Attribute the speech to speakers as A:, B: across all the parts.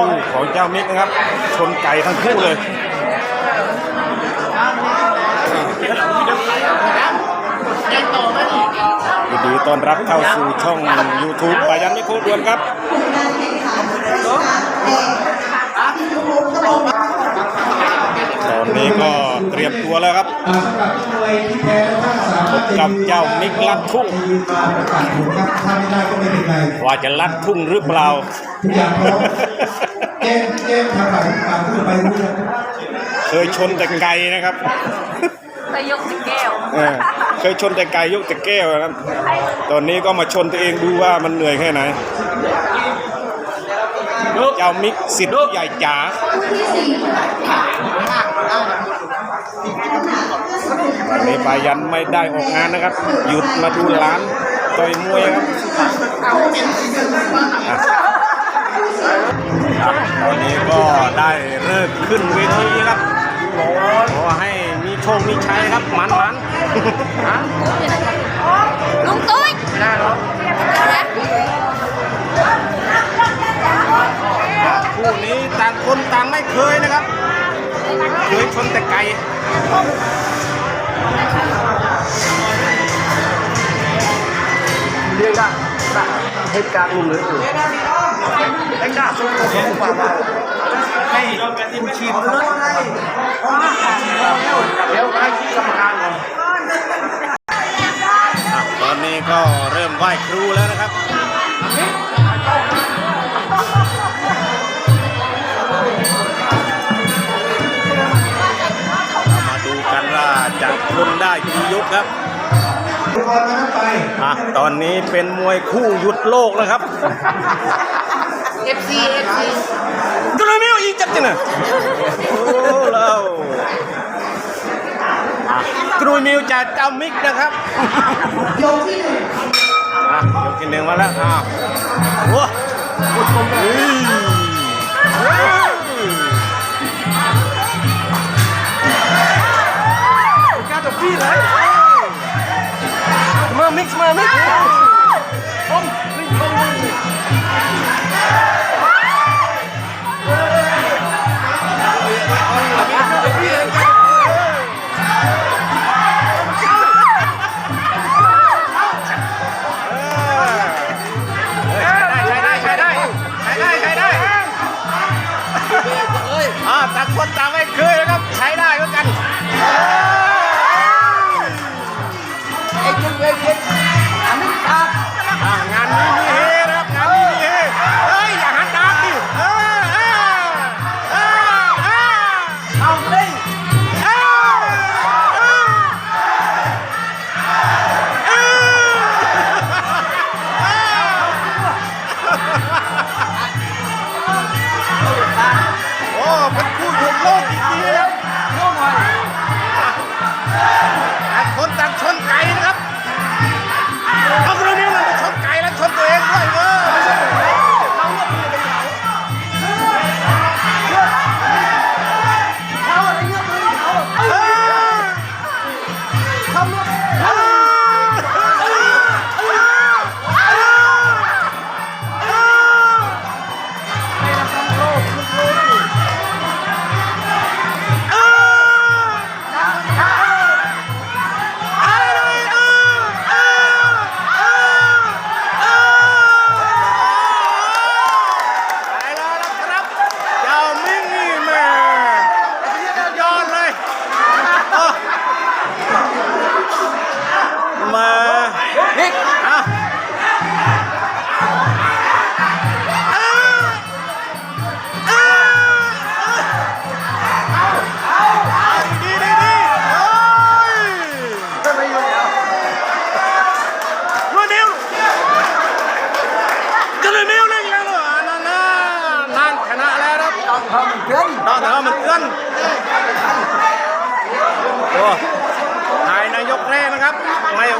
A: คู่ของเจ้ามิกนะครับ ชนไก่ทั้งคู่เลยยินดีต้อนรับเข้าสู่ช่อง YouTube ปายันไมิโคดวนครับตอนนี้ก็เตรียมตัวแล้วครับ
B: อ่าสำหรับม
A: กับเจ้ามิกลัดทุ่งว่าจะลัดทุ่งหรือเปล่า
B: ทุกอย่างพร้อมเกมเกมทางหลังผ่านผู้ไปรู้นะ
A: เคยชนแต่ไก่นะครับ
C: ไปยกสิแก้ว
A: เออเคยชนแต่ไก่ยกแต่แก้วนะครับ ตอนนี้ก็มาชนตัวเองดูว่ามันเหนื่อยแค่ไหน เจ้ามิกสิทธิ์ใหญ่จ๋าวันนี้ปายันไม่ได้ออกงานนะครับ หยุดมาดูหลานต่อยมวยครับ อะอะตอนนี้ก็ได้เริ่มขึ้นเวทีครับขอให้มีโชคมีชัยครับมันมันๆฮะ
C: ลุงตุ้ย
A: คู่นี้ต่างคนต่างไม่เคยนะครับ เคยชนแต่ไก่
D: เรียกได้เหตุการณ์มุมเลย อยู่ไอ้กล้าสู้ตัวเขากว่าว่าให้คุณชีพเลยเดี๋ยวให้กรรมการก่อน
A: ตอนนี้ก็เริ่มไหว้ครูแล้วนะครับมาดูกันว่าจะทนได้กี่ยกครับอะตอนนี้เป็นมวยคู่หยุดโลกนะครับ
C: เอฟซีเอฟซี
A: ก็เลยไม่เอาอีกจัดจินะโอ้เราอะกรุยมิวจากเจ้ามิกนะครับยกที่หนึ่งอะยกที่หนึ่งมาแล้วอ้าวว้าเฮ้ยเฮ้ย
D: กล้าจบพี่เลย
A: มามิกซ์มามิกซ์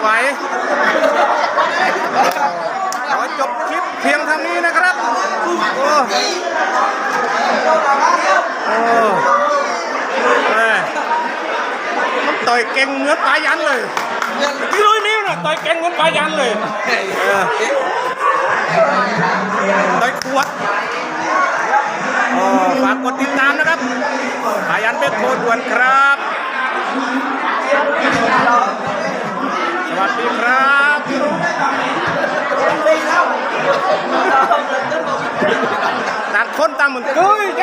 A: ไม่ไห
D: ว
A: ขอจบคลิปเพียงเท่านี้นะครับ โอ้โอ้มันต่อยเก่งเหมือนปลายันเลยพี่ลุยนิ้วน่ะต่อยเก่งเหมือนปลายันเลยต่อยขวดฝากกดติดตามนะครับสายันเป็กโคด่วนครับ วัสดีครับตัดคนตามเหมือนกุ้ยแก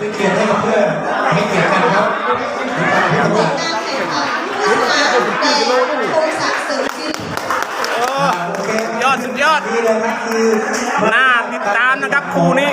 B: เป็นเกียรติให้กับเพื่อนให้เกียรติกันครับ
A: ยอดสุดยอด
B: นี่เลยนะคือ
A: น่าติดตามนะครับคู่นี้